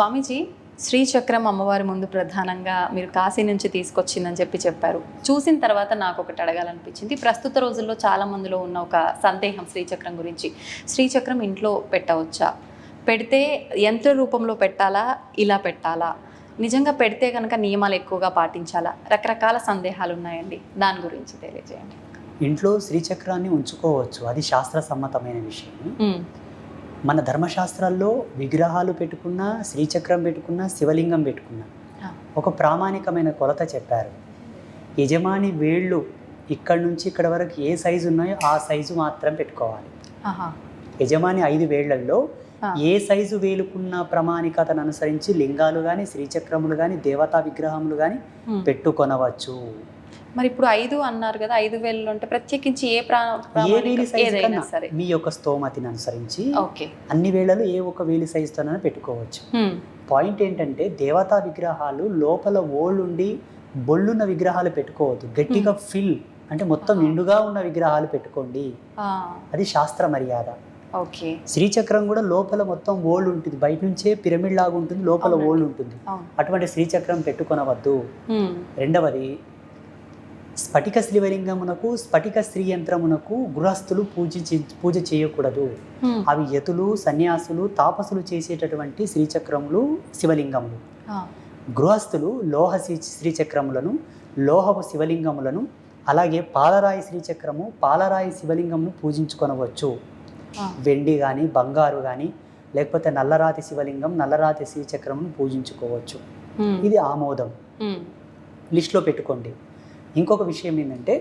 స్వామీజీ శ్రీచక్రం అమ్మవారి ముందు ప్రధానంగా మీరు కాశీ నుంచి తీసుకొచ్చిందని చెప్పి చెప్పారు. చూసిన తర్వాత నాకు ఒకటి అడగాలనిపించింది. ప్రస్తుత రోజుల్లో చాలా మందిలో ఉన్న ఒక సందేహం శ్రీచక్రం గురించి. శ్రీచక్రం ఇంట్లో పెట్టవచ్చా? పెడితే యంత్ర రూపంలో పెట్టాలా? ఇలా పెట్టాలా? నిజంగా పెడితే కనుక నియమాలు ఎక్కువగా పాటించాలా? రకరకాల సందేహాలు ఉన్నాయండి దాని గురించి తెలియజేయండి. ఇంట్లో శ్రీచక్రాన్ని ఉంచుకోవచ్చు. అది శాస్త్ర సమ్మతమైన విషయం మన ధర్మశాస్త్రాల్లో విగ్రహాలు పెట్టుకున్నా శ్రీచక్రం పెట్టుకున్నా శివలింగం పెట్టుకున్నా. ఒక ప్రామాణికమైన కొలత చెప్పారు. యజమాని వేళ్ళు ఇక్కడి నుంచి ఇక్కడ వరకు ఏ సైజు ఉన్నాయో ఆ సైజు మాత్రం పెట్టుకోవాలి. యజమాని ఐదు వేళ్ళలో ఏ సైజు వేలుకున్న ప్రామాణికతను అనుసరించి లింగాలు కానీ శ్రీచక్రములు కానీ దేవతా విగ్రహములు కానీ. పెట్టుకొనవచ్చు. మరి ఇప్పుడు ఐదు అన్నారు కదా ఐదు వేలు అంటే ప్రత్యేకించి ఏ ప్రా ఏ ప్రామాణిక- వేలి సైజు ఏదైనా కన్నా సరే. మీ యొక్క స్తోమతిని అనుసరించి ఓకే. అన్ని వేళలు ఏ ఒక వేలి సైజుతోనైనా పెట్టుకోవచ్చు. పాయింట్ ఏంటంటే దేవతా విగ్రహాలు లోపల ఓళ్ళుండి బొళ్ళున్న విగ్రహాలు పెట్టుకోవద్దు. గట్టిగా ఫిల్ అంటే మొత్తం. నిండుగా ఉన్న విగ్రహాలు పెట్టుకోండి. అది శాస్త్ర మర్యాద. ఓకే. శ్రీచక్రం కూడా లోపల మొత్తం ఓళ్ళు ఉంటుంది బయట నుంచే పిరమిడ్ లాగా ఉంటుంది లోపల. ఓళ్ళు ఉంటుంది అటువంటి శ్రీచక్రం పెట్టుకొనవద్దు. రెండవది స్ఫటిక శివలింగమునకు స్ఫటిక స్త్రీ యంత్రమునకు గృహస్థులు పూజించి పూజ చేయకూడదు. అవి యతులు సన్యాసులు తాపసులు చేసేటటువంటి శ్రీచక్రములు శివలింగములు. గృహస్థులు లోహ శ్రీ- శ్రీచక్రములను లోహపు శివలింగములను అలాగే పాలరాయి శ్రీచక్రము పాలరాయి శివలింగమును పూజించుకొనవచ్చు. వెండి కానీ బంగారు కానీ లేకపోతే నల్లరాతి శివలింగం నల్లరాతి శ్రీచక్రమును పూజించుకోవచ్చు. ఇది ఆమోదం. లిస్ట్లో పెట్టుకోండి. ఇంకొక విషయం ఏంటంటే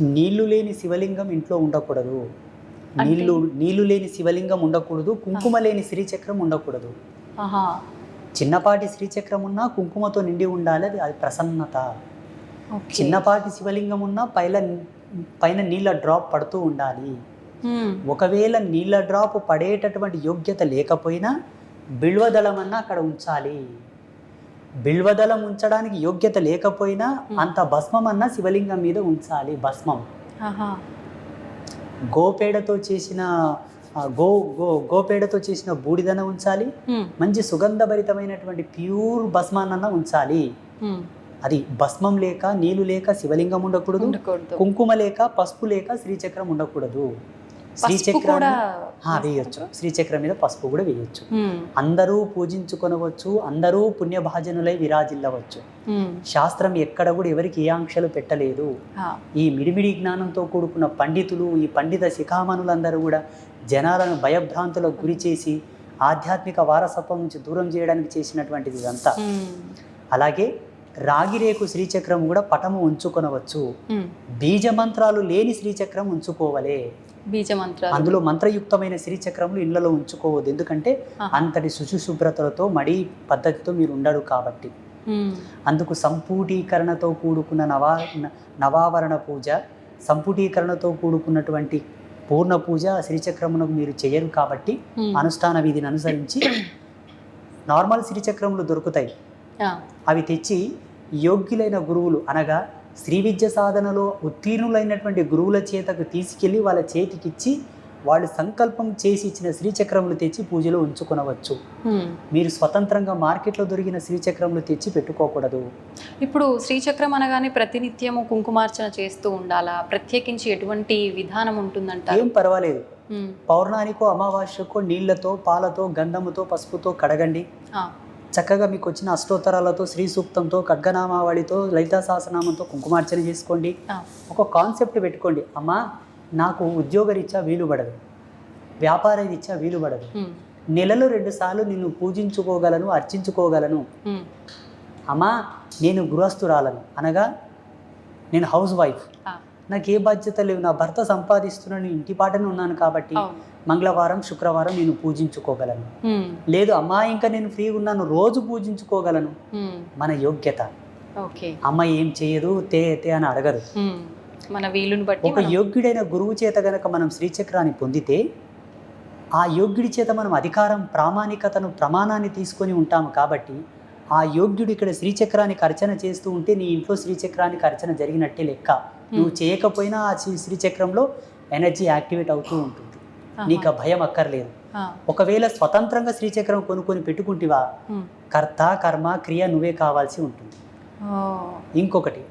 నీళ్ళు లేని శివలింగం ఇంట్లో ఉండకూడదు? నీళ్ళు నీళ్ళు లేని శివలింగం ఉండకూడదు కుంకుమ లేని శ్రీచక్రం ఉండకూడదు. చిన్నపాటి శ్రీచక్రం ఉన్నా కుంకుమతో నిండి ఉండాలి అది అది ప్రసన్నత. చిన్నపాటి శివలింగం ఉన్నా పైన పైన నీళ్ళ డ్రాప్ పడుతూ ఉండాలి. ఒకవేళ నీళ్ళ డ్రాప్ పడేటటువంటి యోగ్యత లేకపోయినా బిల్వదళం అన్నా అక్కడ ఉంచాలి. బిల్వదళం ఉంచడానికి యోగ్యత లేకపోయినా. అంత భస్మం అన్నా శివలింగం మీద ఉంచాలి భస్మం. గోపేడతో చేసిన గో గో గోపేడతో చేసిన బూడిదన ఉంచాలి. మంచి సుగంధభరితమైనటువంటి ప్యూర్ భస్మాన్నన్నా ఉంచాలి. అది భస్మం లేక నీళ్ళు లేక శివలింగం ఉండకూడదు. కుంకుమ లేక పసుపు లేక శ్రీచక్రం ఉండకూడదు. శ్రీచక్రం వేయొచ్చు. శ్రీచక్రం మీద పసుపు కూడా వేయొచ్చు. అందరూ పూజించుకొనవచ్చు అందరూ పుణ్యభాజనులై విరాజిల్లవచ్చు. శాస్త్రం ఎక్కడ కూడా ఎవరికి ఏ ఆంక్షలు పెట్టలేదు. ఈ మిడిమిడి జ్ఞానంతో కూడుకున్న పండితులు ఈ పండిత శిఖామణులందరూ కూడా జనాలను భయభ్రాంతులకు గురి చేసి ఆధ్యాత్మిక వారసత్వం నుంచి దూరం చేయడానికి చేసినటువంటిది ఇదంతా. అలాగే రాగిరేకు శ్రీచక్రం కూడా పటము ఉంచుకొనవచ్చు. ఉమ్, బీజమంత్రాలు లేని శ్రీచక్రం ఉంచుకోవలే. బీజ మంత్రాలు అందులో మంత్రయుక్తమైన శ్రీచక్రములు ఇళ్ళలో ఉంచుకోవద్దు. ఎందుకంటే అంతటి శుచిశుభ్రతలతో మడి పద్ధతితో మీరు ఉండరు కాబట్టి అందుకు సంపూటీకరణతో కూడుకున్న నవా నవావరణ పూజ సంపుటీకరణతో కూడుకున్నటువంటి పూర్ణ పూజ శ్రీచక్రమునకు మీరు చేయరు కాబట్టి అనుష్ఠాన విధిని అనుసరించి నార్మల్ శ్రీచక్రములు దొరుకుతాయి. అవి తెచ్చి యోగ్యులైన గురువులు అనగా శ్రీ విద్య సాధనలో ఉత్తీర్ణులైనటువంటి గురువుల చేతకు తీసుకెళ్ళి వాళ్ళ చేతికిచ్చి వాళ్ళు సంకల్పం చేసి ఇచ్చిన శ్రీచక్రములు తెచ్చి పూజలో ఉంచుకొనవచ్చు. మీరు స్వతంత్రంగా మార్కెట్లో దొరికిన శ్రీచక్రములు తెచ్చి పెట్టుకోకూడదు. ఇప్పుడు శ్రీచక్రం అనగానే ప్రతినిత్యము కుంకుమార్చన చేస్తూ ఉండాలా? ప్రత్యేకించి ఎటువంటి విధానం ఉంటుందంటారు? ఏం పర్వాలేదు. పౌర్ణానికో అమావాస్యకో నీళ్ళతో పాలతో గంధముతో పసుపుతో కడగండి. చక్కగా మీకు వచ్చిన అష్టోత్తరాలతో శ్రీ సూక్తంతో ఖడ్గనామావళితో లలితా సహస్రనామంతో కుంకుమార్చన చేసుకోండి. ఒక కాన్సెప్ట్ పెట్టుకోండి. అమ్మా నాకు ఉద్యోగరీత్యా వీలు పడదు. వ్యాపార రీత్యా వీలు పడదు. నెలలో రెండు సార్లు నిన్ను పూజించుకోగలను అర్చించుకోగలను. అమ్మా నేను గృహస్థురాలను. అనగా నేను హౌస్ వైఫ్. నాకు ఏ బాధ్యత లేవు. నా భర్త సంపాదిస్తున్నాను ఇంటి పాటనే ఉన్నాను కాబట్టి మంగళవారం శుక్రవారం నేను పూజించుకోగలను. లేదు అమ్మా ఇంకా నేను ఫ్రీగా ఉన్నాను రోజు పూజించుకోగలను. మన యోగ్యత. ఓకే. అమ్మ ఏం చేయదు తే తే అని అడగరు ఉమ్, మన వీలుని బట్టి ఒక యోగ్యుడైన గురువు చేత గనక మనం శ్రీచక్రాన్ని పొందితే ఆ యోగ్యుడి చేత మనం అధికారం ప్రామాణికతను ప్రమాణాన్ని తీసుకొని ఉంటాము కాబట్టి ఆ యోగ్యుడు ఇక్కడ శ్రీచక్రానికి అర్చన చేస్తూ ఉంటే నీ ఇంట్లో శ్రీచక్రానికి అర్చన జరిగినట్టే లెక్క. నువ్వు చేయకపోయినా ఆ శ్రీ శ్రీచక్రంలో ఎనర్జీ యాక్టివేట్ అవుతూ ఉంటుంది. నీకు ఆ భయం అక్కర్లేదు ఒకవేళ స్వతంత్రంగా శ్రీచక్రం కొనుక్కొని పెట్టుకుంటివా. కర్త కర్మ క్రియ నువ్వే కావాల్సి ఉంటుంది ఇంకొకటి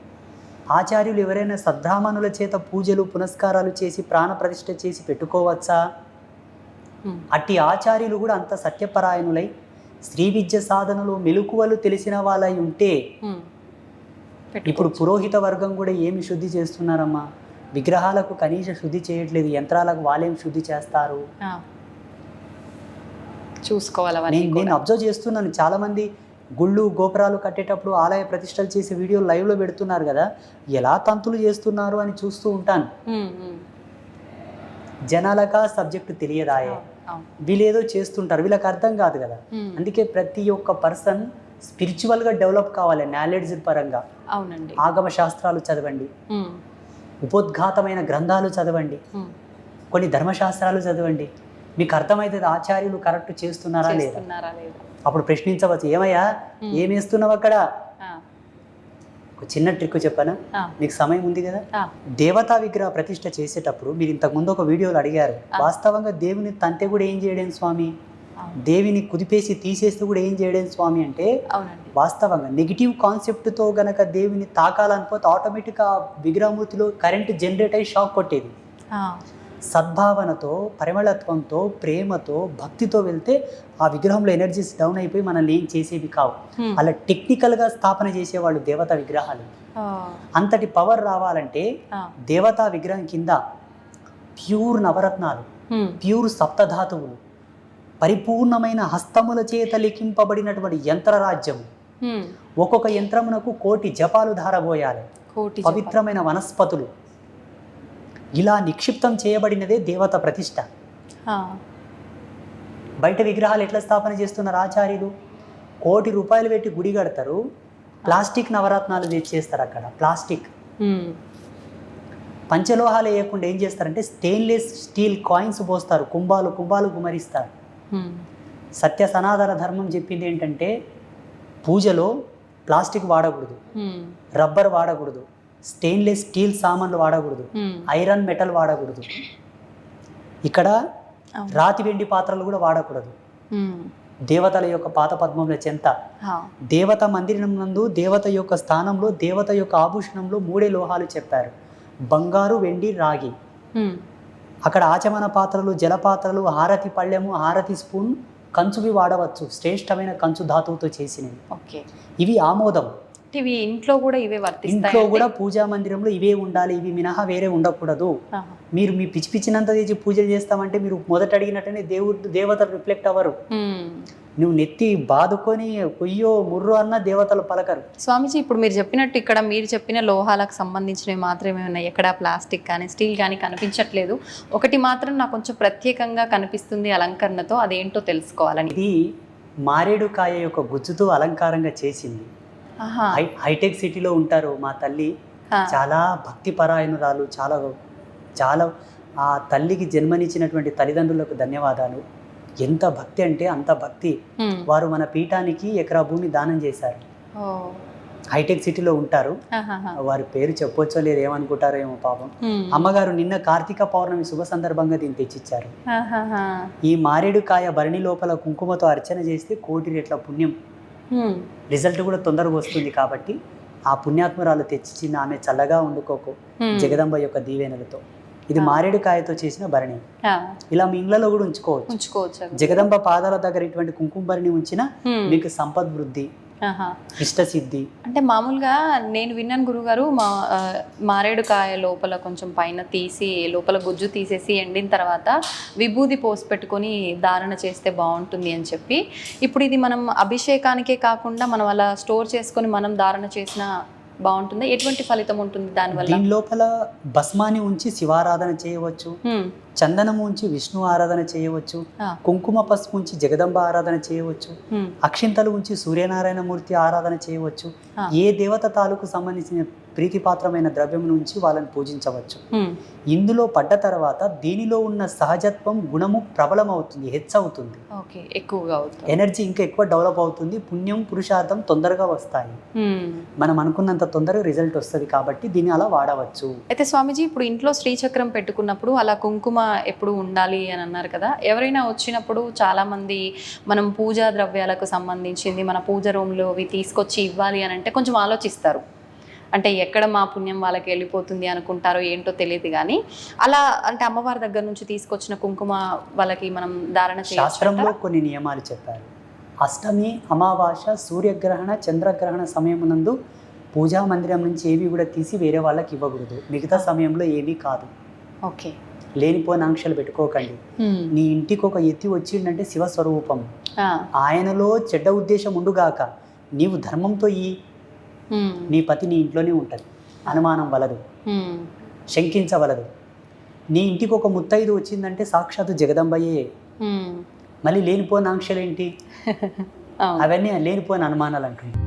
ఆచార్యులు ఎవరైనా సద్బ్రాహ్మణుల చేత పూజలు పునస్కారాలు చేసి ప్రాణ ప్రతిష్ఠ చేసి పెట్టుకోవచ్చా. అట్టి ఆచార్యులు కూడా అంత సత్యపరాయణులై శ్రీ విద్య సాధనలో మెలకువలు తెలిసిన వాళ్ళై ఉంటే. ఇప్పుడు. పురోహిత వర్గం కూడా ఏమి శుద్ధి చేస్తున్నారమ్మా విగ్రహాలకు కనీస శుద్ధి చేయట్లేదు యంత్రాలకు వాళ్ళేం శుద్ధి చేస్తారు. చూసుకోవాలి నేను. అబ్జర్వ్ చేస్తున్నాను. చాలా మంది గుళ్ళు గోపురాలు కట్టేటప్పుడు ఆలయ ప్రతిష్టలు చేసే వీడియో లైవ్లో పెడుతున్నారు కదా. ఎలా తంతులు చేస్తున్నారు అని చూస్తూ ఉంటాను. జనాలకా సబ్జెక్టు తెలియదాయే. వీళ్ళేదో చేస్తుంటారు. వీళ్ళకి అర్థం కాదు కదా. అందుకే ప్రతి ఒక్క పర్సన్ స్పిరిచువల్గా డెవలప్ కావాలి నాలెడ్జ్ పరంగా. అవునండి. ఆగమ శాస్త్రాలు చదవండి ఉపోద్ఘాతమైన గ్రంథాలు చదవండి. కొన్ని ధర్మశాస్త్రాలు చదవండి మీకు అర్థమవుతుంది ఆచార్యులు కరెక్ట్ చేస్తున్నారా లేదా అప్పుడు ప్రశ్నించవచ్చు ఏమయ్యా. ఏం వేస్తున్నావు అక్కడ ఒక చిన్న ట్రిక్ చెప్పానా మీకు సమయం ఉంది కదా. దేవతా విగ్రహ ప్రతిష్ఠ చేసేటప్పుడు మీరు ఇంతకు ముందు ఒక వీడియోలో అడిగారు. వాస్తవంగా దేవుని తంతే కూడా ఏం చేయడం స్వామి. దేవిని కుదిపేసి తీసేస్తే కూడా ఏం చేయడం స్వామి అంటే వాస్తవంగా నెగిటివ్ కాన్సెప్ట్తో గనక దేవిని తాకాలనిపోతే ఆటోమేటిక్గా విగ్రహమూర్తిలో కరెంట్ జనరేట్ అయ్యి షాక్ కొట్టేది. సద్భావనతో పరిమళత్వంతో ప్రేమతో భక్తితో వెళ్తే ఆ విగ్రహంలో ఎనర్జీస్ డౌన్ అయిపోయి మనల్ని ఏం చేసేవి కావు. అలా టెక్నికల్గా స్థాపన చేసేవాళ్ళు దేవతా విగ్రహాలు. అంతటి పవర్ రావాలంటే దేవతా విగ్రహం కింద ప్యూర్ నవరత్నాలు ప్యూర్ సప్తధాతువులు పరిపూర్ణమైన హస్తముల చేత లిఖింపబడినటువంటి యంత్రరాజ్యం. ఒక్కొక్క యంత్రమునకు కోటి జపాలు ధారబోయాలి. కోటి పవిత్రమైన వనస్పతులు. ఇలా నిక్షిప్తం చేయబడినదే దేవత ప్రతిష్ట. బయట విగ్రహాలు ఎట్లా స్థాపన చేస్తున్నారు ఆచార్యులు? కోటి రూపాయలు పెట్టి గుడి కడతారు. ప్లాస్టిక్ నవరత్నాలు తెచ్చేస్తారు అక్కడ. ప్లాస్టిక్. పంచలోహాలు వేయకుండా ఏం చేస్తారంటే స్టెయిన్లెస్ స్టీల్ కాయిన్స్ పోస్తారు. కుంభాలు కుంభాలు గుమరిస్తారు. సత్య సనాతన ధర్మం చెప్పింది ఏంటంటే పూజలో ప్లాస్టిక్ వాడకూడదు. రబ్బర్ వాడకూడదు. స్టెయిన్లెస్ స్టీల్ సామాన్లు వాడకూడదు. ఐరన్ మెటల్ వాడకూడదు. ఇక్కడ. రాతి వెండి పాత్రలు కూడా వాడకూడదు. దేవతల యొక్క పాత పద్మముల చెంత. దేవత మందిరం నందు దేవత యొక్క స్థానంలో దేవత యొక్క ఆభూషణంలో మూడే లోహాలు చెప్పారు. బంగారు వెండి రాగి. అక్కడ ఆచమన పాత్రలు జలపాత్రలు హారతి పళ్ళెము హారతి స్పూన్ కంచువి వాడవచ్చు. శ్రేష్టమైన కంచు ధాతువుతో చేసినవి. ఓకే. ఇవి ఆమోదం. ఇవి ఇంట్లో కూడా ఇవే ఇంట్లో వర్తిస్తాయి కూడా పూజా మందిరంలో ఇవే ఉండాలి ఇవి మినహా వేరే ఉండకూడదు. మీరు మీ పిచ్చి పిచ్చినంత తెచ్చి పూజలు చేస్తామంటే మీరు మొదట అడిగినట్టనే దేవుడు దేవతలు రిఫ్లెక్ట్ అవ్వరు. నువ్వు నెత్తి బాదుకొని కొయ్యో ముర్రో అన్న దేవతలు పలకరు. స్వామీజీ ఇప్పుడు మీరు చెప్పినట్టు ఇక్కడ మీరు చెప్పిన లోహాలకు సంబంధించినవి మాత్రమే ఉన్నాయి. ఎక్కడ ప్లాస్టిక్ కానీ స్టీల్ కానీ కనిపించట్లేదు. ఒకటి మాత్రం నాకు కొంచెం ప్రత్యేకంగా కనిపిస్తుంది అలంకరణతో అదేంటో తెలుసుకోవాలని. ఇది మారేడు కాయ యొక్క గుజ్జుతో అలంకారంగా చేసింది. హైటెక్ సిటీలో ఉంటారు మా తల్లి. చాలా భక్తి పరాయణురాలు చాలా చాలా ఆ తల్లికి జన్మనిచ్చినటువంటి తల్లిదండ్రులకు ధన్యవాదాలు ఎంత భక్తి అంటే అంత భక్తి. వారు మన పీఠానికి ఎకరా భూమి దానం చేశారు. హైటెక్ సిటీలో ఉంటారు. వారి పేరు చెప్పొచ్చో లేదు ఏమనుకుంటారో ఏమో పాపం. అమ్మగారు నిన్న కార్తీక పౌర్ణమి శుభ సందర్భంగా దీన్ని తెచ్చిచ్చారు. ఈ మారేడు కాయ భరణి లోపల కుంకుమతో అర్చన చేస్తే కోటి రెట్ల పుణ్యం. రిజల్ట్ కూడా తొందరగా వస్తుంది కాబట్టి ఆ పుణ్యాత్మరాలు తెచ్చిచ్చిన ఆమె చల్లగా వండుకోకు ఉమ్. జగదంబ యొక్క దీవెనలతో ఇది ఆ. మారేడు కాయతో చేసిన భరణి ఆ. ఇలా మీ ఇళ్ళలో కూడా ఉంచుకోవచ్చు. జగదంబ పాదాల దగ్గర ఇటువంటి కుంకుమ భరణి ఉంచిన ఉమ్. మీకు సంపద్ వృద్ధి. ఇష్టసిద్ధి అంటే మామూలుగా నేను విన్నాను గురుగారు మా మారేడుకాయ లోపల కొంచెం పైన తీసి లోపల గుజ్జు తీసేసి ఎండిన తర్వాత విభూది పోసి పెట్టుకొని ధారణ చేస్తే బాగుంటుంది అని చెప్పి. ఇప్పుడు ఇది మనం అభిషేకానికే కాకుండా మనం అలా స్టోర్ చేసుకొని మనం ధారణ చేసిన బాగుంటుంది ఎటువంటి ఫలితం ఉంటుంది దానివల్ల దీని లోపల భస్మాన్ని ఉంచి శివారాధన చేయవచ్చు. చందనము ఉంచి విష్ణు ఆరాధన చేయవచ్చు. కుంకుమ పసుపు ఉంచి జగదంబ ఆరాధన చేయవచ్చు. అక్షింతలు ఉంచి సూర్యనారాయణ మూర్తి ఆరాధన చేయవచ్చు. ఏ దేవత తాలూకు సంబంధించిన ప్రీతిపాత్రమైన ద్రవ్యం నుంచి వాళ్ళని పూజించవచ్చు. ఇందులో పడ్డ తర్వాత దీనిలో ఉన్న సహజత్వం గుణము ప్రబలం అవుతుంది హెచ్చవుతుంది. ఓకే ఎక్కువగా అవుతుంది. ఎనర్జీ ఇంకా ఎక్కువ డెవలప్ అవుతుంది పుణ్యం పురుషార్థం తొందరగా వస్తాయి. మనం అనుకున్నంత తొందరగా రిజల్ట్ వస్తుంది కాబట్టి దీన్ని అలా వాడవచ్చు. అయితే స్వామీజీ ఇప్పుడు ఇంట్లో శ్రీచక్రం పెట్టుకున్నప్పుడు అలా కుంకుమ ఎప్పుడు ఉండాలి అని అన్నారు కదా ఎవరైనా వచ్చినప్పుడు చాలా మంది మనం పూజా ద్రవ్యాలకు సంబంధించింది మన పూజ రూమ్లో అవి తీసుకొచ్చి ఇవ్వాలి అని అంటే కొంచెం ఆలోచిస్తారు. అంటే ఎక్కడ మా పుణ్యం వాళ్ళకి వెళ్ళిపోతుంది అనుకుంటారో ఏంటో తెలియదు కానీ అలా అంటే అమ్మవారి దగ్గర నుంచి తీసుకొచ్చిన కుంకుమ వాళ్ళకి మనం ధారణ శాస్త్రంలో కొన్ని నియమాలు చెప్పారు. అష్టమి అమావాస్య సూర్యగ్రహణ చంద్రగ్రహణ సమయమునందు పూజా మందిరం నుంచి ఏవి కూడా తీసి వేరే వాళ్ళకి ఇవ్వకూడదు. మిగతా సమయంలో ఏమీ కాదు. ఓకే. లేనిపోయిన ఆంక్షలు పెట్టుకోకండి నీ ఇంటికి ఒక ఎత్తి వచ్చిండంటే శివస్వరూపం. ఆయనలో చెడ్డ ఉద్దేశం ఉండుగాక నీవు ధర్మంతో ఈ నీ పతి నీ ఇంట్లోనే ఉంటుంది. అనుమానం వలదు. శంకించవలదు. నీ ఇంటికి ఒక ముత్తైదు వచ్చిందంటే సాక్షాత్తు జగదంబయ్యే. మళ్ళీ లేనిపోయిన ఆంక్షలు ఏంటి అవన్నీ లేనిపోయిన అనుమానాలు అంటుంది